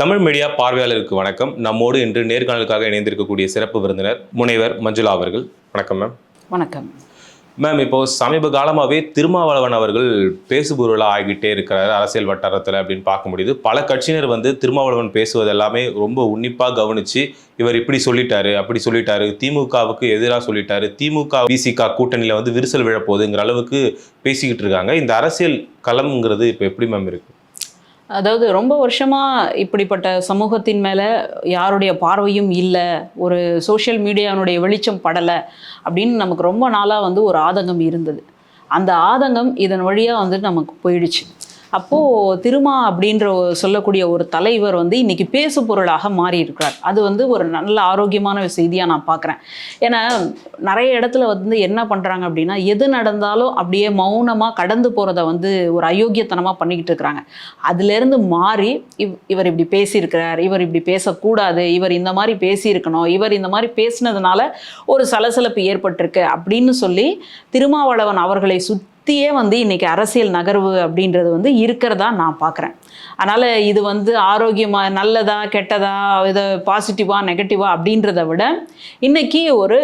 Tamil media பார்வையாளருக்கு வணக்கம். நம்மோடு இன்று நேர்காணலுக்காக இணைந்திருக்கக்கூடிய சிறப்பு விருந்தினர் முனைவர் மஞ்சுளா அவர்கள். வணக்கம் மேம் வணக்கம். மேம் இப்போ சமீப காலமாகவே திருமாவளவன் அவர்கள் பேசுபொருளாக ஆகிட்டே இருக்கிறாரு அரசியல் வட்டாரத்தில் அப்படின்னு பார்க்க முடியுது. பல கட்சியினர் வந்து திருமாவளவன் பேசுவது எல்லாமே ரொம்ப உன்னிப்பாக கவனிச்சு இவர் இப்படி சொல்லிட்டாரு அப்படி சொல்லிட்டாரு திமுகவுக்கு எதிராக சொல்லிட்டாரு திமுக விசிக கூட்டணியில் வந்து விரிசல் விழப்போகுதுங்கிற அளவுக்கு பேசிக்கிட்டு இருக்காங்க. இந்த அரசியல் களம்ங்கிறது இப்போ எப்படி மேம் இருக்கு? அதாவது ரொம்ப வருஷமாக இப்படிப்பட்ட சமூகத்தின் மேலே யாருடைய பார்வையும் இல்லை ஒரு சோஷியல் மீடியானுடைய வெளிச்சம் படலை அப்படின்னு நமக்கு ரொம்ப நாளாக வந்து ஒரு ஆதங்கம் இருந்தது. அந்த ஆதங்கம் இதன் வழியாக வந்துட்டு நமக்கு போயிடுச்சு. அப்போது திருமா அப்படின்ற சொல்லக்கூடிய ஒரு தலைவர் வந்து இன்னைக்கு பேசு பொருளாக மாறி இருக்கிறார் அது வந்து ஒரு நல்ல ஆரோக்கியமான செய்தியாக நான் பார்க்குறேன் ஏன்னா நிறைய இடத்துல வந்து என்ன பண்ணுறாங்க அப்படின்னா எது நடந்தாலும் அப்படியே மௌனமாக கடந்து போகிறத வந்து ஒரு அயோக்கியத்தனமாக பண்ணிக்கிட்டு இருக்கிறாங்க. அதுலேருந்து மாறி இவ் இவர் இப்படி பேசியிருக்கிறார் இவர் இப்படி பேசக்கூடாது இவர் இந்த மாதிரி பேசியிருக்கணும் இவர் இந்த மாதிரி பேசினதுனால ஒரு சலசலப்பு ஏற்பட்டிருக்கு அப்படின்னு சொல்லி திருமாவளவன் அவர்களை சுற்றியே வந்து இன்றைக்கி அரசியல் நகர்வு அப்படின்றது வந்து இருக்கிறதா நான் பார்க்குறேன் அதனால் இது வந்து ஆரோக்கியமாக நல்லதா கெட்டதா இது பாசிட்டிவாக நெகட்டிவாக அப்படின்றத விட இன்றைக்கி ஒரு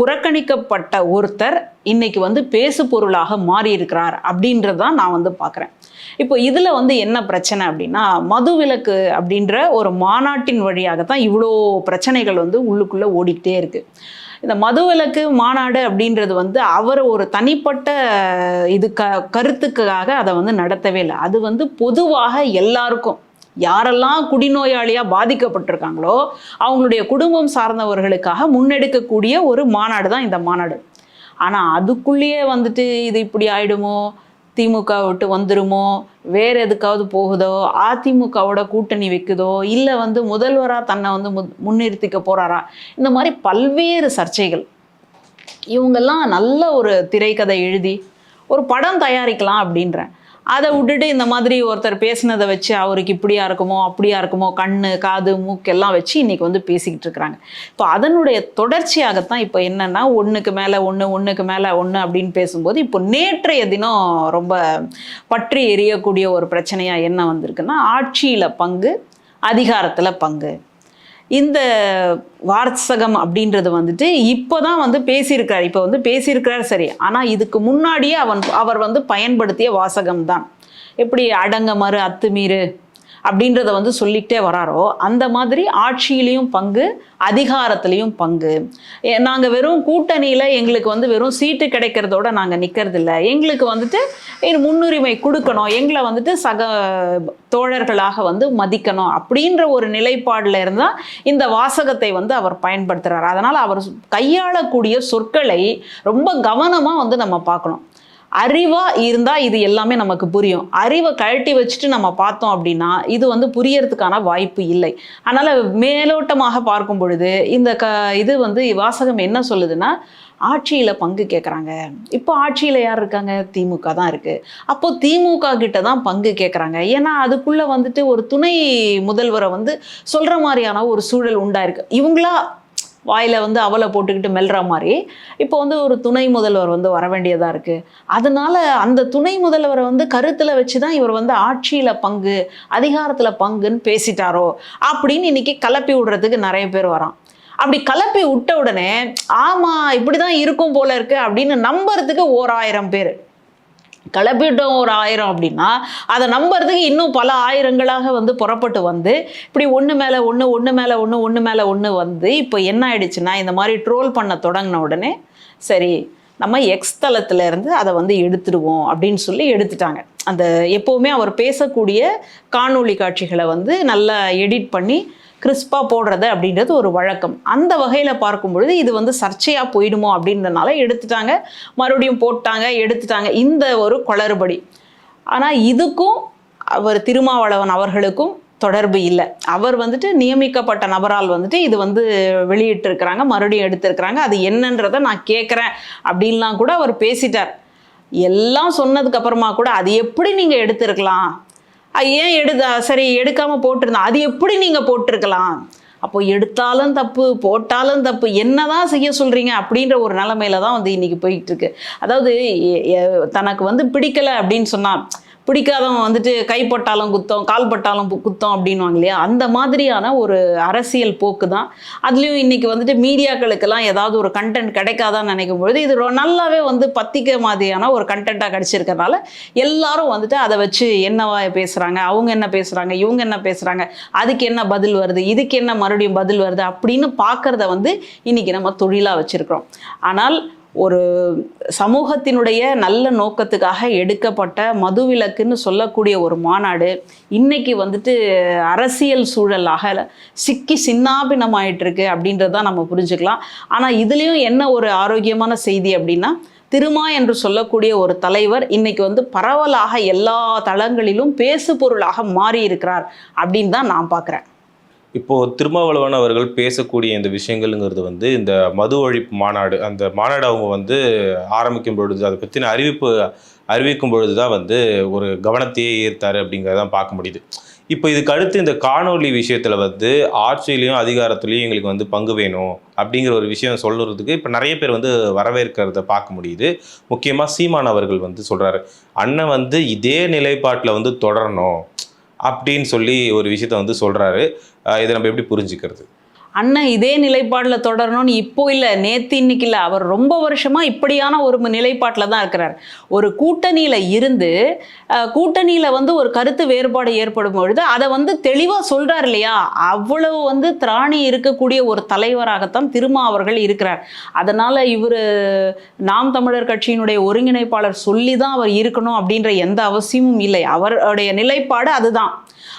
புறக்கணிக்கப்பட்ட ஒருத்தர் இன்றைக்கி வந்து பேசு பொருளாக மாறி இருக்கிறார் அப்படின்றதான் நான் வந்து பார்க்குறேன் இப்போ இதில் வந்து என்ன பிரச்சனை அப்படின்னா மதுவிலக்கு அப்படின்ற ஒரு மாநாட்டின் வழியாக தான் இவ்வளோ பிரச்சனைகள் வந்து உள்ளுக்குள்ளே ஓடிக்கிட்டே இருக்குது இந்த மதுவிலக்கு மாநாடு அப்படின்றது வந்து அவர் ஒரு தனிப்பட்ட இது க கருத்துக்காக அதை வந்து நடத்தவே இல்லை. அது வந்து பொதுவாக எல்லாருக்கும். யாரெல்லாம் குடிநோயாளியாக பாதிக்கப்பட்டிருக்காங்களோ அவங்களுடைய குடும்பம் சார்ந்தவர்களுக்காக முன்னெடுக்கக்கூடிய ஒரு மாநாடு தான் இந்த மாநாடு. ஆனால் அதுக்குள்ளேயே வந்துட்டு இது இப்படி ஆயிடுமோ? திமுக விட்டு வந்துருமோ? வேற எதுக்காவது போகுதோ? அதிமுகவோட கூட்டணி வைக்குதோ? இல்லை வந்து முதல்வராக தன்னை வந்து முன் முன்னிறுத்திக்க போகிறாரா இந்த மாதிரி பல்வேறு சர்ச்சைகள். இவங்கெல்லாம் நல்ல ஒரு திரைக்கதை எழுதி ஒரு படம் தயாரிக்கலாம் அப்படின்றேன். அதை விட்டுட்டு இந்த மாதிரி ஒருத்தர் பேசினதை வச்சு அவருக்கு இப்படியா இருக்குமோ அப்படியா இருக்குமோ கண்ணு காது மூக்கெல்லாம் வச்சு இன்னைக்கு வந்து பேசிக்கிட்டு இருக்கிறாங்க. இப்போ அதனுடைய தொடர்ச்சியாகத்தான் இப்போ என்னன்னா ஒன்றுக்கு மேலே ஒன்று ஒன்றுக்கு மேலே ஒன்று அப்படின்னு பேசும்போது இப்போ நேற்றைய தினம் ரொம்ப பற்றி எரியக்கூடிய ஒரு பிரச்சனையாக என்ன வந்திருக்குன்னா ஆட்சியில் பங்கு அதிகாரத்தில் பங்கு. இந்த வார்த்தகம் அப்படின்றது வந்துட்டு இப்போ தான் வந்து பேசியிருக்கிறார். இப்போ வந்து பேசியிருக்கிறார் சரி. ஆனால் இதுக்கு முன்னாடியே அவன் அவர் வந்து பயன்படுத்திய வாசகம் தான் எப்படி அடங்க மறு அத்துமீறு? அப்படின்றத வந்து சொல்லிக்கிட்டே வராரோ அந்த மாதிரி ஆட்சியிலையும் பங்கு அதிகாரத்துலேயும் பங்கு. நாங்கள் வெறும் கூட்டணியில் எங்களுக்கு வந்து வெறும் சீட்டு கிடைக்கிறதோட நாங்கள் நிற்கிறதில்ல எங்களுக்கு வந்துட்டு இது முன்னுரிமை கொடுக்கணும் எங்களை வந்துட்டு சக தோழர்களாக வந்து மதிக்கணும் அப்படின்ற ஒரு நிலைப்பாடில் இருந்தால் இந்த வாசகத்தை வந்து அவர் பயன்படுத்துகிறார் அதனால் அவர் கையாளக்கூடிய சொற்களை ரொம்ப கவனமாக வந்து நம்ம பார்க்கணும். அறிவா இருந்தா இது எல்லாமே நமக்கு புரியும். அறிவை கழட்டி வச்சுட்டு நம்ம பார்த்தோம் அப்படின்னா இது வந்து புரியறதுக்கான வாய்ப்பு இல்லை. அதனால மேலோட்டமாக பார்க்கும் பொழுது இந்த க இது வந்து வாசகம் என்ன சொல்லுதுன்னா ஆட்சியில் பங்கு கேட்குறாங்க இப்போ ஆட்சியில் யார் இருக்காங்க? திமுக தான் இருக்குது அப்போ திமுக கிட்ட தான் பங்கு கேட்குறாங்க ஏன்னா அதுக்குள்ளே வந்துட்டு ஒரு துணை முதல்வரை வந்து சொல்கிற மாதிரியான ஒரு சூழல் உண்டாயிருக்கு. இவங்களா வாயில் வந்து அவலை போட்டுக்கிட்டு மெல்ற மாதிரி. இப்போ வந்து ஒரு துணை முதல்வர் வந்து வர வேண்டியதாக இருக்குது அதனால அந்த துணை முதல்வரை வந்து கருத்தில் வச்சு தான் இவர் வந்து ஆட்சியில் பங்கு அதிகாரத்தில் பங்குன்னு பேசிட்டாரோ அப்படின்னு இன்னைக்கு கலப்பி விடுறதுக்கு நிறைய பேர் வரான். அப்படி கலப்பி விட்ட உடனே ஆமாம் இப்படி தான் இருக்கும் போல இருக்குது அப்படின்னு நம்புறதுக்கு ஓராயிரம் பேர். கிளப்பிட்டோம் ஒரு ஆயிரம் அப்படின்னா அதை நம்புறதுக்கு இன்னும் பல ஆயிரங்களாக வந்து புறப்பட்டு வந்து இப்படி ஒன்று மேலே ஒன்று ஒன்று மேலே ஒன்று ஒன்று மேலே ஒன்று வந்து இப்போ என்ன ஆயிடுச்சுன்னா இந்த மாதிரி ட்ரோல் பண்ண தொடங்கின உடனே சரி நம்ம எக்ஸ் தளத்துல இருந்து அதை வந்து எடுத்துடுவோம் அப்படின்னு சொல்லி எடுத்துட்டாங்க. அந்த எப்போவுமே அவர் பேசக்கூடிய காணொளி காட்சிகளை வந்து நல்லா எடிட் பண்ணி கிறிஸ்பாக போடுறது அப்படின்றது ஒரு வழக்கம். அந்த வகையில் பார்க்கும் பொழுது இது வந்து சர்ச்சையாக போயிடுமோ அப்படின்றனால எடுத்துட்டாங்க. மறுபடியும் போட்டாங்க எடுத்துட்டாங்க. இந்த ஒரு குளறுபடி. ஆனால் இதுக்கும் அவர் திருமாவளவன் அவர்களுக்கும் தொடர்பு இல்லை. அவர் வந்துட்டு நியமிக்கப்பட்ட நபரால் வந்துட்டு இது வந்து வெளியிட்டிருக்கிறாங்க மறுபடியும் எடுத்திருக்கிறாங்க. அது என்னன்றதை நான் கேட்குறேன் அப்படின்லாம் கூட அவர் பேசிட்டார். எல்லாம் சொன்னதுக்கு அப்புறமா கூட அது எப்படி நீங்கள் எடுத்திருக்கலாம்? ஏன் எடுதா? சரி எடுக்காமல் போட்டிருந்தா. அது எப்படி நீங்கள் போட்டிருக்கலாம்? அப்போ எடுத்தாலும் தப்பு போட்டாலும் தப்பு. என்னதான் செய்ய சொல்றீங்க அப்படின்ற ஒரு நிலமையில தான் வந்து இன்னைக்கு போயிட்டு இருக்கு. அதாவது தனக்கு வந்து பிடிக்கல அப்படின்னு சொன்னா பிடிக்காதவன் வந்துட்டு கைப்பட்டாலும் குத்தம் கால் பட்டாலும் குத்தம் அப்படின்வாங்க இல்லையா அந்த மாதிரியான ஒரு அரசியல் போக்கு தான் அதுலேயும் இன்றைக்கி வந்துட்டு மீடியாக்களுக்கெல்லாம் ஏதாவது ஒரு கண்டென்ட் கிடைக்காதான்னு நினைக்கும் பொழுது இது நல்லாவே வந்து பத்திக்க மாதிரியான ஒரு கண்டென்ட்டாக கிடச்சிருக்கனால எல்லாரும் வந்துட்டு அதை வச்சு என்னவா பேசுகிறாங்க அவங்க என்ன பேசுகிறாங்க இவங்க என்ன பேசுகிறாங்க அதுக்கு என்ன பதில் வருது இதுக்கு என்ன மறுபடியும் பதில் வருது அப்படின்னு பார்க்குறத வந்து இன்னைக்கு நம்ம தொழிலாக வச்சுருக்கிறோம். ஆனால் ஒரு சமூகத்தினுடைய நல்ல நோக்கத்துக்காக எடுக்கப்பட்ட மதுவிலக்குன்னு சொல்லக்கூடிய ஒரு மாநாடு இன்னைக்கு வந்துட்டு அரசியல் சூழலாக சிக்கி சின்னாபின்னமாயிட்டு இருக்கு அப்படின்றத நம்ம புரிஞ்சுக்கலாம். ஆனால் இதுலேயும் என்ன ஒரு ஆரோக்கியமான செய்தி அப்படின்னா திருமா என்று சொல்லக்கூடிய ஒரு தலைவர் இன்னைக்கு வந்து பரவலாக எல்லா தளங்களிலும் பேசு பொருளாக மாறி இருக்கிறார் அப்படின்னு தான் நான் பார்க்குறேன் இப்போ திருமாவளவன் அவர்கள் பேசக்கூடிய இந்த விஷயங்கள்ங்கிறது வந்து இந்த மது ஒழிப்பு மாநாடு அந்த மாநாடு அவங்க வந்து ஆரம்பிக்கும் பொழுது அதை பற்றின அறிவிப்பு அறிவிக்கும் பொழுது தான் வந்து ஒரு கவனத்தையே ஈர்த்தாரு அப்படிங்கிறதான் பார்க்க முடியுது. இப்போ இதுக்கு அடுத்து இந்த காணொலி விஷயத்தில் வந்து ஆட்சியிலையும் அதிகாரத்துலையும் எங்களுக்கு வந்து பங்கு வேணும் அப்படிங்கிற ஒரு விஷயம் சொல்லுறதுக்கு இப்போ நிறைய பேர் வந்து வரவேற்கிறத பார்க்க முடியுது. முக்கியமாக சீமான் அவர்கள் வந்து சொல்கிறாரு அண்ணன் வந்து இதே நிலைப்பாட்டில் வந்து தொடரணும். அப்படின்னு சொல்லி ஒரு விஷயத்த வந்து சொல்கிறாரு இதை நம்ம எப்படி புரிஞ்சுக்கிறது? அண்ணன் இதே நிலைப்பாடில் தொடரணும்னு இப்போ இல்லை நேத்து இன்னைக்கு இல்லை. அவர் ரொம்ப வருஷமாக இப்படியான ஒரு நிலைப்பாட்டில் தான் இருக்கிறார். ஒரு கூட்டணியில் இருந்து கூட்டணியில் வந்து ஒரு கருத்து வேறுபாடு ஏற்படும் பொழுது அதை வந்து தெளிவாக சொல்கிறார் இல்லையா? அவ்வளவு வந்து திராணி இருக்கக்கூடிய ஒரு தலைவராகத்தான் திருமா அவர்கள் இருக்கிறார். அதனால் இவர் நாம் தமிழர் கட்சியினுடைய ஒருங்கிணைப்பாளர் சொல்லி தான் அவர் இருக்கணும் அப்படின்ற எந்த அவசியமும் இல்லை. அவருடைய நிலைப்பாடு அதுதான்.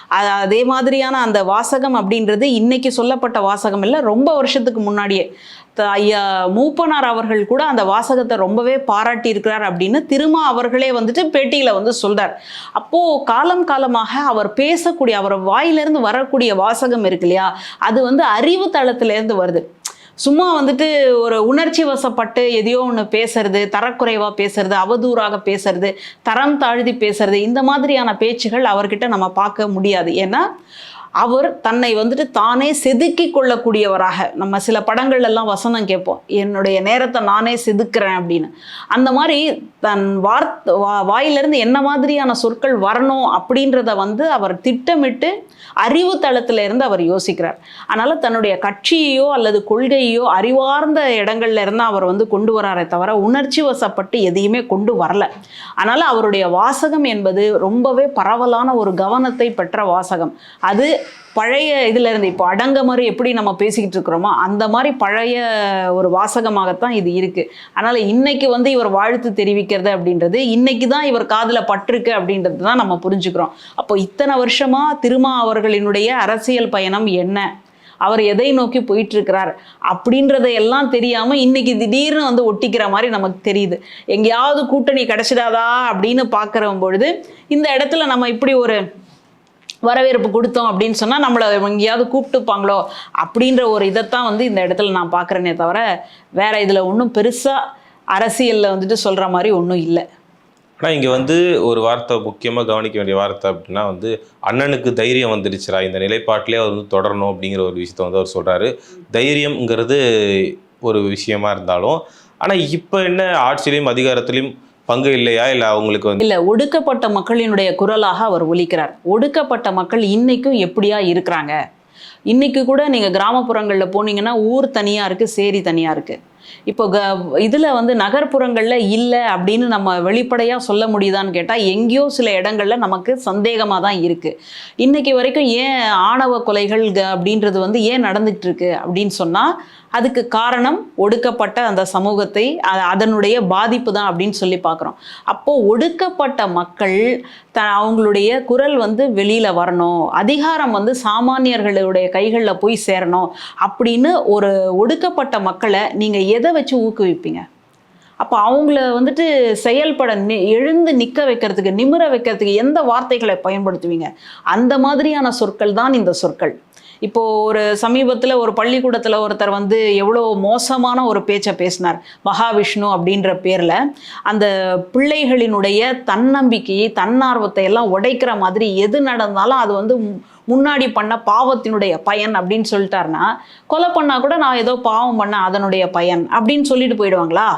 அது அதே மாதிரியான அந்த வாசகம் அப்படின்றது இன்னைக்கு சொல்லப்பட்ட வாசகம் இல்லை ரொம்ப வருஷத்துக்கு முன்னாடியே. த- ஐயா மூப்பனார் அவர்கள் கூட அந்த வாசகத்தை ரொம்பவே பாராட்டி இருக்கிறார் அப்படின்னு திருமா அவர்களே வந்துட்டு பேட்டியில் வந்து சொல்றார். அப்போ காலம் காலமாக அவர் பேசக்கூடிய அவர் வாயிலிருந்து வரக்கூடிய வாசகம் இருக்கு இல்லையா? அது வந்து அறிவு தளத்திலேருந்து வருது. சும்மா வந்துட்டு ஒரு உணர்ச்சி வசப்பட்டு எதையோ ஒன்று பேசுறது தரக்குறைவாக பேசுறது அவதூறாக பேசுறது தரம் தாழ்த்தி பேசுறது இந்த மாதிரியான பேச்சுகள் அவர்கிட்ட நம்ம பார்க்க முடியாது. ஏன்னா அவர் தன்னை வந்துட்டு தானே செதுக்கி கொள்ளக்கூடியவராக. நம்ம சில படங்கள் எல்லாம் வசனம் கேட்போம். என்னுடைய நேரத்தை நானே செதுக்கிறேன் அப்படின்னு. அந்த மாதிரி தன் வார்த்தை வா வாயிலிருந்து என்ன மாதிரியான சொற்கள் வரணும் அப்படின்றத வந்து அவர் திட்டமிட்டு அறிவு தளத்தில் இருந்து அவர் யோசிக்கிறார். அதனால் தன்னுடைய கட்சியையோ அல்லது கொள்கையோ அறிவார்ந்த இடங்கள்ல இருந்து அவர் வந்து கொண்டு வராரே தவிர உணர்ச்சி வசப்பட்டு எதையுமே கொண்டு வரல. அதனால் அவருடைய வாசகம் என்பது ரொம்பவே பரவலான ஒரு கவனத்தை பெற்ற வாசகம். அது பழைய இதுல இருந்து இப்போ அடங்கமறு எப்படி நம்ம பேசிக்கிட்டு இருக்கிறோமோ அந்த மாதிரி பழைய ஒரு வாசகமாகத்தான் இது இருக்கு. அதனால இன்னைக்கு வந்து இவர் வாழ்த்து தெரிவிக்கிறது அப்படின்றது இன்னைக்கு தான் இவர் காதில் பட்டிருக்கு அப்படின்றது தான் நம்ம புரிஞ்சுக்கிறோம். அப்போ இத்தனை வருஷமா திருமா அவர்களினுடைய அரசியல் பயணம் என்ன? அவர் எதை நோக்கி போயிட்டு இருக்கிறார் அப்படின்றதையெல்லாம் தெரியாம இன்னைக்கு திடீர்னு வந்து ஒட்டிக்கிற மாதிரி நமக்கு தெரியுது. எங்கேயாவது கூட்டணி கிடைச்சிடாதா அப்படின்னு பார்க்குற பொழுது இந்த இடத்துல நம்ம இப்படி ஒரு வரவேற்பு கொடுத்தோம் அப்படின்னு சொன்னால் நம்மளை எங்கேயாவது கூப்பிட்டுப்பாங்களோ அப்படின்ற ஒரு இதைத்தான் வந்து இந்த இடத்துல நான் பார்க்குறேனே தவிர வேற இதில் ஒன்றும் பெருசாக அரசியலில் வந்துட்டு சொல்கிற மாதிரி ஒன்றும் இல்லை. ஆனால் இங்கே வந்து ஒரு வார்த்தை முக்கியமாக கவனிக்க வேண்டிய வார்த்தை அப்படின்னா வந்து அண்ணனுக்கு தைரியம் வந்துடுச்சுடா இந்த நிலைப்பாட்டிலே அவர் வந்து தொடரணும் அப்படிங்கிற ஒரு விஷயத்த வந்து அவர் சொல்கிறாரு தைரியம்ங்கிறது ஒரு விஷயமா இருந்தாலும் ஆனால் இப்போ என்ன ஆட்சியிலையும் அதிகாரத்திலையும் பங்கு இல்லையா? இல்லை அவங்களுக்கு வந்து இல்லை ஒடுக்கப்பட்ட மக்களினுடைய குரலாக அவர் ஒலிக்கிறார். ஒடுக்கப்பட்ட மக்கள் இன்னைக்கும் எப்படியா இருக்கிறாங்க? இன்னைக்கு கூட நீங்கள் கிராமப்புறங்களில் போனீங்கன்னா ஊர் தனியாக இருக்குது சேரி தனியாக இருக்குது இப்போ க இதில் வந்து நகர்ப்புறங்களில் இல்லை அப்படின்னு நம்ம வெளிப்படையாக சொல்ல முடியுதான்னு கேட்டால் எங்கேயோ சில இடங்கள்ல நமக்கு சந்தேகமாக தான் இருக்குது இன்னைக்கு வரைக்கும் ஏன் ஆணவ கொலைகள் க அப்படின்றது வந்து ஏன் நடந்துட்டு இருக்கு அப்படின்னு சொன்னால் அதுக்கு காரணம் ஒடுக்கப்பட்ட அந்த சமூகத்தை அதனுடைய பாதிப்பு தான் அப்படின்னு சொல்லி பார்க்குறோம். அப்போது ஒடுக்கப்பட்ட மக்கள் த அவங்களுடைய குரல் வந்து வெளியில் வரணும். அதிகாரம் வந்து சாமானியர்களுடைய கைகளில் போய் சேரணும் அப்படின்னு ஒரு ஒடுக்கப்பட்ட மக்களை நீங்கள் எதை வச்சு ஊக்குவிப்பீங்க? அப்போ அவங்கள வந்துட்டு செயல்பட நி எழுந்து நிற்க வைக்கிறதுக்கு நிமிர வைக்கிறதுக்கு எந்த வார்த்தைகளை பயன்படுத்துவீங்க? அந்த மாதிரியான சொற்கள் தான் இந்த சொற்கள். இப்போ ஒரு சமீபத்தில் ஒரு பள்ளிக்கூடத்தில் ஒருத்தர் வந்து எவ்வளோ மோசமான ஒரு பேச்சை பேசினார். மகாவிஷ்ணு அப்படின்ற பேரில் அந்த பிள்ளைகளினுடைய தன்னம்பிக்கையை தன்னார்வத்தை எல்லாம் உடைக்கிற மாதிரி எது நடந்தாலும் அது வந்து மு- முன்னாடி பண்ண பாவத்தினுடைய பயன் அப்படின்னு சொல்லிட்டாருன்னா கொலை பண்ணா கூட நான் ஏதோ பாவம் பண்ண அதனுடைய பயன் அப்படின்னு சொல்லிட்டு போயிடுவாங்களா?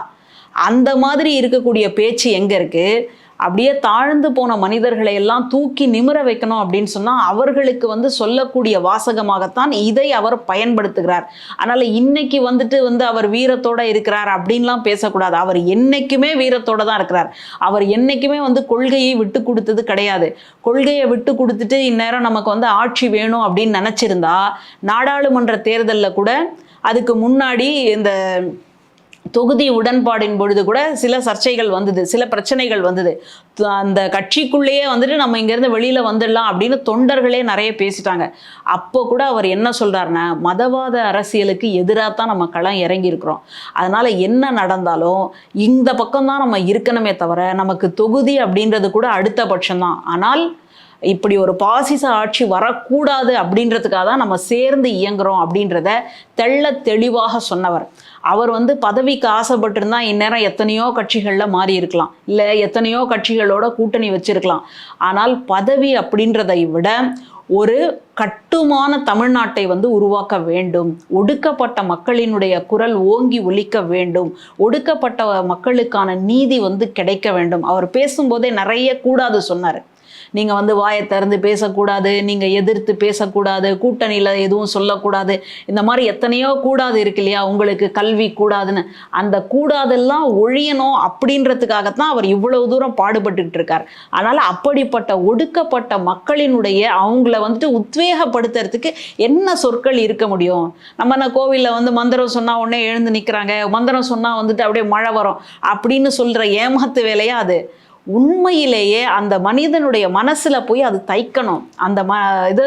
அந்த மாதிரி இருக்கக்கூடிய பேச்சு எங்கே இருக்குது அப்படியே தாழ்ந்து போன மனிதர்களை எல்லாம் தூக்கி நிமிர வைக்கணும் அப்படின்னு சொன்னால் அவர்களுக்கு வந்து சொல்லக்கூடிய வாசகமாகத்தான் இதை அவர் பயன்படுத்துகிறார். அதனால் இன்னைக்கு வந்துட்டு வந்து அவர் வீரத்தோட இருக்கிறார் அப்படின்லாம் பேசக்கூடாது. அவர் என்னைக்குமே வீரத்தோட தான் இருக்கிறார். அவர் என்னைக்குமே வந்து கொள்கையை விட்டு கொடுத்தது கிடையாது. கொள்கையை விட்டு கொடுத்துட்டு இந்நேரம் நமக்கு வந்து ஆட்சி வேணும் அப்படின்னு நினச்சிருந்தா நாடாளுமன்ற தேர்தலில் கூட அதுக்கு முன்னாடி இந்த தொகுதி உடன்பாடின் பொழுது கூட சில சர்ச்சைகள் வந்தது சில பிரச்சனைகள் வந்தது. அந்த கட்சிக்குள்ளேயே வந்துட்டு நம்ம இங்கேருந்து வெளியில் வந்துடலாம் அப்படின்னு தொண்டர்களே நிறைய பேசிட்டாங்க. அப்போ கூட அவர் என்ன சொல்கிறாருன்னா மதவாத அரசியலுக்கு எதிராக தான் நம்ம களம் இறங்கியிருக்கிறோம். அதனால் என்ன நடந்தாலும் இந்த பக்கம் தான் நம்ம இருக்கணுமே தவிர நமக்கு தொகுதி அப்படின்றது கூட அடுத்த பட்சம்தான். ஆனால் இப்படி ஒரு பாசிச ஆட்சி வரக்கூடாது அப்படின்றதுக்காக தான் நம்ம சேர்ந்து இயங்குகிறோம் அப்படின்றத தெள்ள தெளிவாக சொன்னவர். அவர் வந்து பதவிக்கு ஆசைப்பட்டிருந்தா இந்நேரம் எத்தனையோ கட்சிகளில் மாறி இருக்கலாம். இல்லை எத்தனையோ கட்சிகளோட கூட்டணி வச்சிருக்கலாம். ஆனால் பதவி அப்படின்றதை விட ஒரு கட்டுமான தமிழ்நாட்டை வந்து உருவாக்க வேண்டும். ஒடுக்கப்பட்ட மக்களினுடைய குரல் ஓங்கி ஒலிக்க வேண்டும். ஒடுக்கப்பட்ட மக்களுக்கான நீதி வந்து கிடைக்க வேண்டும். அவர் பேசும்போதே நிறைய கூடாது சொன்னார். நீங்கள் வந்து வாயை திறந்து பேசக்கூடாது நீங்கள் எதிர்த்து பேசக்கூடாது கூட்டணியில் எதுவும் சொல்லக்கூடாது. இந்த மாதிரி எத்தனையோ கூடாது இருக்கு இல்லையா? உங்களுக்கு கல்வி கூடாதுன்னு. அந்த கூடாதெல்லாம் ஒழியணும் அப்படின்றதுக்காகத்தான் அவர் இவ்வளவு தூரம் பாடுபட்டுக்கிட்டு இருக்கார். அதனால் அப்படிப்பட்ட ஒடுக்கப்பட்ட மக்களினுடைய அவங்கள வந்துட்டு உத்வேகப்படுத்துறதுக்கு என்ன சொற்கள் இருக்க முடியும்? நம்ம என்ன கோவிலில் வந்து மந்திரம் சொன்னால் உடனே எழுந்து நிற்கிறாங்க மந்திரம் சொன்னால் வந்துட்டு அப்படியே மழை வரும் அப்படின்னு சொல்கிற ஏமாத்து வேலையா அது? உண்மையிலேயே அந்த மனிதனுடைய மனசில் போய் அது தைக்கணும். அந்த ம இது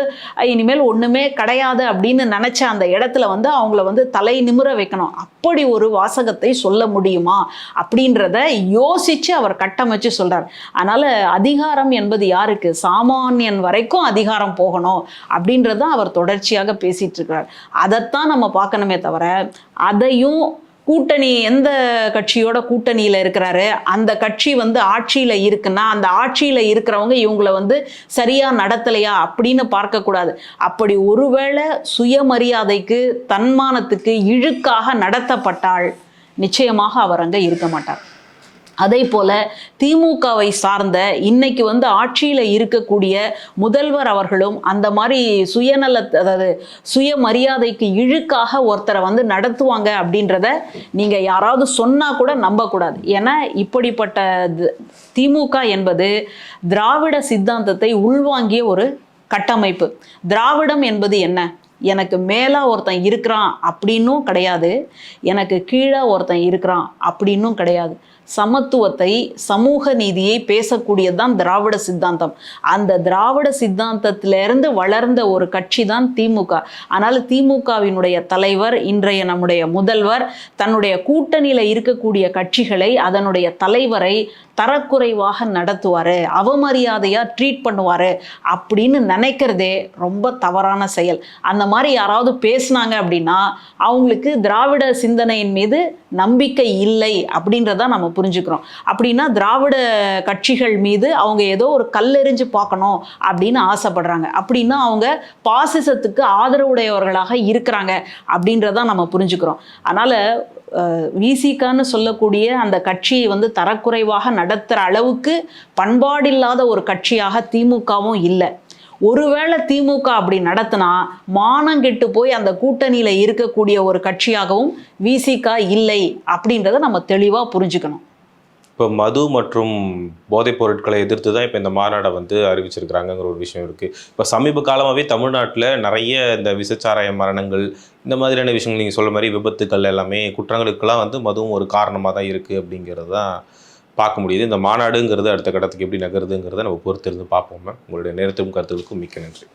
இனிமேல் ஒன்றுமே கிடையாது அப்படின்னு நினச்ச அந்த இடத்துல வந்து அவங்கள வந்து தலை நிமிர வைக்கணும். அப்படி ஒரு வாசகத்தை சொல்ல முடியுமா? அப்படின்றத யோசித்து அவர் கட்டமைச்சு சொல்கிறார் அதனால் அதிகாரம் என்பது யாருக்கு? சாமானியன் வரைக்கும் அதிகாரம் போகணும் அப்படின்றத அவர் தொடர்ச்சியாக பேசிகிட்டு இருக்கிறார் அதைத்தான் நம்ம பார்க்கணுமே தவிர அதையும் கூட்டணி எந்த கட்சியோட கூட்டணியில் இருக்கிறாரு? அந்த கட்சி வந்து ஆட்சியில் இருக்குன்னா அந்த ஆட்சியில் இருக்கிறவங்க இவங்கள வந்து சரியாக நடத்தலையா அப்படின்னு பார்க்கக்கூடாது. அப்படி ஒருவேளை சுயமரியாதைக்கு தன்மானத்துக்கு இழுக்காக நடத்தப்பட்டால் நிச்சயமாக அவர் அங்கே இருக்க மாட்டார். அதே போல திமுகவை சார்ந்த இன்னைக்கு வந்து ஆட்சியில் இருக்கக்கூடிய முதல்வர் அவர்களும் அந்த மாதிரி சுயநல அதாவது சுயமரியாதைக்கு இழுக்காக ஒருத்தரை வந்து நடத்துவாங்க அப்படின்றத நீங்கள் யாராவது சொன்னால் கூட நம்பக்கூடாது. ஏன்னா இப்படிப்பட்ட திமுக என்பது திராவிட சித்தாந்தத்தை உள்வாங்கிய ஒரு கட்டமைப்பு. திராவிடம் என்பது என்ன? எனக்கு மேலே ஒருத்தன் இருக்கிறான் அப்படின்னும் கிடையாது. எனக்கு கீழே ஒருத்தன் இருக்கிறான் அப்படின்னும் கிடையாது. சமத்துவத்தை சமூக நீதியை பேசக்கூடியது தான் திராவிட சித்தாந்தம். அந்த திராவிட சித்தாந்தத்திலிருந்து வளர்ந்த ஒரு கட்சி தான் திமுக. ஆனால் திமுகவினுடைய தலைவர் இன்றைய நம்முடைய முதல்வர் தன்னுடைய கூட்டணியில் இருக்கக்கூடிய கட்சிகளை அதனுடைய தலைவரை தரக்குறைவாக நடத்துவார் அவமரியாதையாக ட்ரீட் பண்ணுவார் அப்படின்னு நினைக்கிறதே ரொம்ப தவறான செயல். அந்த மாதிரி யாராவது பேசுனாங்க அப்படின்னா அவங்களுக்கு திராவிட சிந்தனையின் மீது நம்பிக்கை இல்லை அப்படின்றத நம்ம புரிஞ்சுக்கிறோம். அப்படின்னா திராவிட கட்சிகள் மீது அவங்க ஏதோ ஒரு கல்லெறிஞ்சு பார்க்கணும் அப்படின்னு ஆசைப்படுறாங்க. அப்படின்னா அவங்க பாசிசத்துக்கு ஆதரவுடையவர்களாக இருக்கிறாங்க அப்படின்றத நம்ம புரிஞ்சுக்கிறோம். அதனால் விசிகான்னு சொல்லக்கூடிய அந்த கட்சியை வந்து தரக்குறைவாக நடத்துகிற அளவுக்கு பண்பாடில்லாத ஒரு கட்சியாக திமுகவும் இல்லை. ஒருவேளை திமுக அப்படி நடத்தினா மானம் கெட்டு போய் அந்த கூட்டணியில் இருக்கக்கூடிய ஒரு கட்சியாகவும் விசிகா இல்லை அப்படின்றத நம்ம தெளிவாக புரிஞ்சுக்கணும். இப்போ மது மற்றும் போதைப் பொருட்களை எதிர்த்து தான் இப்போ இந்த மாநாடை வந்து அறிவிச்சிருக்கிறாங்கங்கிற ஒரு விஷயம் இருக்குது இப்போ சமீப காலமாகவே தமிழ்நாட்டில் நிறைய இந்த விசச்சாராய மரணங்கள் இந்த மாதிரியான விஷயங்கள் நீங்கள் சொல்கிற மாதிரி விபத்துக்கள் எல்லாமே குற்றங்களுக்கெல்லாம் வந்து மதுவும் ஒரு காரணமாக தான் இருக்குது அப்படிங்கிறது தான் பார்க்க முடியுது. இந்த மாநாடுங்கிறது அடுத்த கட்டத்துக்கு எப்படி நகருதுங்கிறத நம்ம பொறுத்திருந்து பார்ப்போம் உங்களுடைய நேரத்துக்கும் கருத்துக்களுக்கும் மிக்க நன்றி.